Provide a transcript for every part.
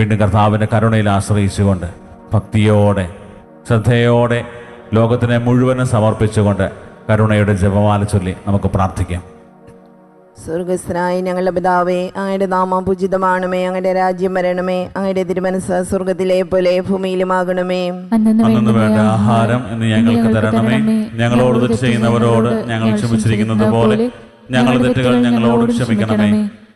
വീണ്ടും കർത്താവിന്റെ കരുണയിൽ ആശ്രയിച്ചുകൊണ്ട് ഭക്തിയോടെ ശ്രദ്ധയോടെ ലോകത്തിനെ മുഴുവനും സമർപ്പിച്ചുകൊണ്ട് കരുണയുടെ ജപമാല ചൊല്ലി നമുക്ക് പ്രാർത്ഥിക്കാം. സ്വർഗസ്ഥനായ ഞങ്ങളുടെ പിതാവേ അങ്ങയുടെ നാമം പൂജിതമാണമേ അങ്ങയുടെ രാജ്യം വരണമേ അങ്ങയുടെ തിരുമനസ് സ്വർഗത്തിലെ പോലെ ഭൂമിയിലുമാകണമേ. അന്നു വേണ്ട ആഹാരം ഇന്ന് ഞങ്ങൾക്ക് തരണമേ. ഞങ്ങളോട് തെറ്റ് ചെയ്യുന്നവരോട് ഞങ്ങൾ ക്ഷമിച്ചിരിക്കുന്നത് പോലെ ഞങ്ങളുടെ തെറ്റുകൾ ഞങ്ങളോട് ക്ഷമിക്കണമേ.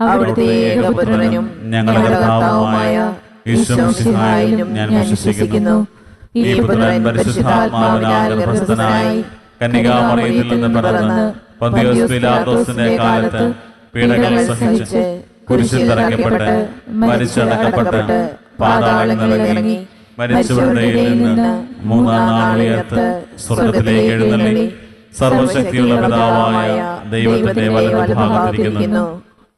അവിടുത്തെ ഏകപുത്രനും ഞങ്ങളുടെ കർത്താവുമായ ഈശ്വരസിഹായിലും ഞാൻ വിശ്വസിക്കുന്നു. ഈ പുത്രൻ പരിശുദ്ധാത്മാവിനാൽ ഗർഭസ്ഥനായി കന്യകാമറിയത്തിൽ നിന്ന് പിറന്ന് പന്തിയോസ് പിലാത്തോസിന്റെ കാലത്ത് പീഡകൾ സഹിച്ച് കുരിശിൽ തറയ്ക്കപ്പെട്ട് മരിച്ചടക്കപ്പെട്ട് മരിച്ചവരുടെ നിന്ന് മൂന്നാം നാൾ ഉയർത്ത് സ്വർഗത്തിലേക്ക് എഴുന്നള്ളി. സർവശക്തിയുള്ള പിതാവായ ദൈവത്തിന്റെ വലതുഭാഗത്തിരിക്കുന്നു.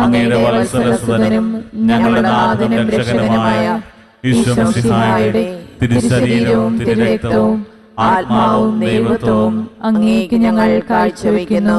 അങ്ങയുടെ വത്സരസുതനും ഞങ്ങളുടെ നാഥനും രക്ഷകനുമായ ഈശ്വരസിഹായുടെ തിരുശരീരവും തിരുരക്തവും ആത്മാവും ദൈവത്വവും അങ്ങേക്ക് ഞങ്ങൾ കാഴ്ചവെക്കുന്നു.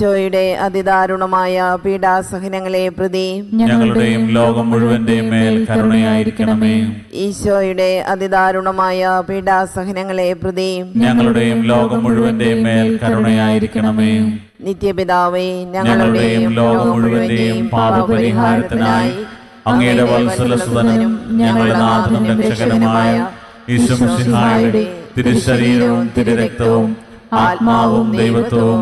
ഈശോയുടെ അതിദാരുണമായ പീഡാസഹനങ്ങളെ പ്രതി ഞങ്ങളുടെയും ലോകം മുഴുവന്റെയും മേൽ കരുണയായിരിക്കണമേ. ഈശോയുടെ അതിദാരുണമായ പീഡാസഹനങ്ങളെ പ്രതി ഞങ്ങളുടെയും ലോകം മുഴുവന്റെയും മേൽ കരുണയായിരിക്കണമേ. നിത്യപിതാവേ ഞങ്ങളുടെയും ലോകം മുഴുവന്റെയും പാപപരിഹാരത്തിനായി അങ്ങയുടെ വത്സലസുതനും ഞങ്ങളുടെ നാഥനും രക്ഷകനുമായ ഈശ്വരസിഹായുടെ തിരുശരീരവും തിരുരക്തവും ആത്മാവും ദൈവത്വവും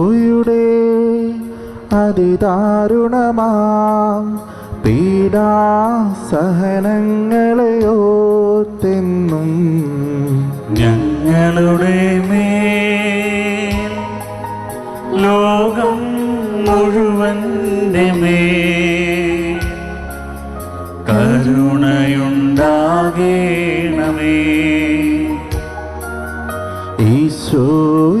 അതിദാരുണമാം. പീഡാസഹനങ്ങളെ ഓർത്തെന്നും ഞങ്ങളുടെ മേ ലോകം മുഴുവന്റെ മേ കരുണയുണ്ടാകേണമേ. ഈശോയുടെ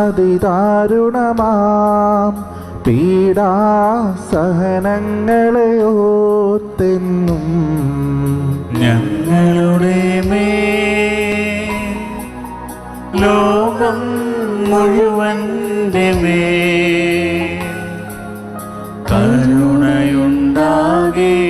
അതിദാരുണമാം. പീഡാസഹനങ്ങളെ ഓർത്തെന്നും ഞങ്ങളുടെ മേ ലോകം മുഴുവന്റെ മേ കരുണയുണ്ടാകേണമേ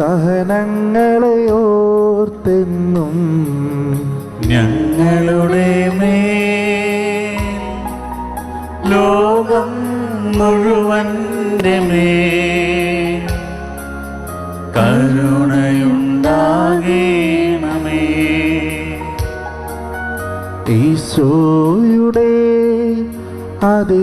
പീഡാസഹനങ്ങളെ ഓർത്തെന്നും ഞങ്ങളുടെ മേ ലോകം മുഴുവന്റെ മേ കരുണയുണ്ടാകേണമേ. ഈശോയുടെ അതിദാരുണമാം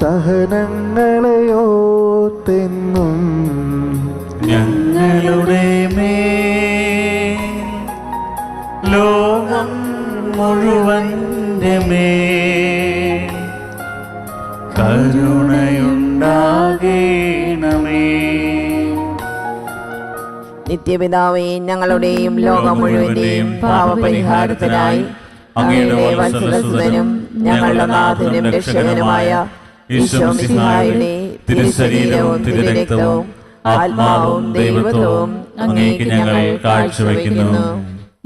പീഡാസഹനങ്ങളെ ഓർത്തെന്നും ഞങ്ങളുടെ മേ ലോകം മുഴുവന്റെ മേ കരുണയുണ്ടാകേണമേ. നിത്യപിതാവേ ഞങ്ങളുടെയും ലോകം മുഴുവന്റെയും പാപപരിഹാരത്തിനായി അങ്ങയുടെ വത്സലസുതനും ഞങ്ങളുടെ നാഥനും രക്ഷകനുമായ തിരുശരീരവും തിരുരക്തവും ആത്മാവും ദൈവത്വവും അങ്ങേക്ക് ഞങ്ങൾ കാഴ്ചവെക്കുന്നു.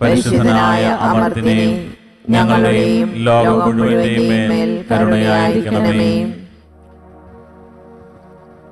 പരിശുദ്ധനായ അമർത്തിനെയും ഞങ്ങളുടെയും ലോകം മുഴുവന്റെയും മേൽ കരുണയായിരിക്കണമേ.